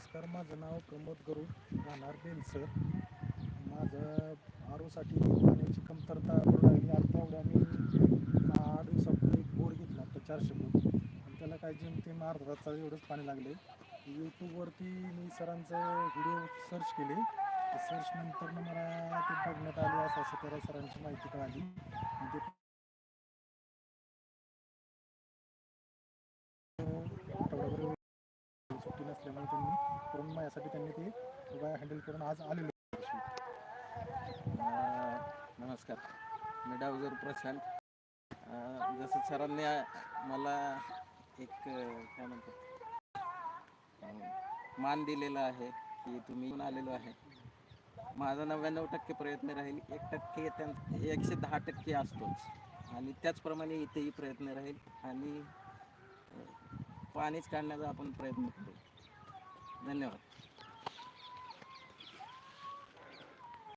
नमस्कार माझं नाव प्रमोद गरुड राहणार बेलसर माझं आरोसाठी पाण्याची कमतरता पडू लागली आता एवढ्या मी आठ दिवसापूर्वी एक बोर घेतला होता चारशे फूट आणि त्याला काय जेमतेम अर्धा तास एवढंच पाणी लागले यूट्यूबवरती मी सरांचं व्हिडिओ सर्च केले. सर्च नंतर मला ते बघण्यात आले असं असं त्याला सरांची माहिती कळाली. आणि ते करून त्यांनी ते उपाय हँडल करून आज आलेले नमस्कार. मी डावजर प्रशांत. जसं सरांनी मला एक काय म्हणतो मान दिलेला आहे की तुम्ही आलेलो आहे. माझा नव्याण्णव टक्के प्रयत्न राहील. एक टक्के त्यां एकशे दहा टक्के असतोच. आणि त्याचप्रमाणे इथेही प्रयत्न राहील. आणि पाणीच काढण्याचा आपण प्रयत्न करू. धन्यवाद.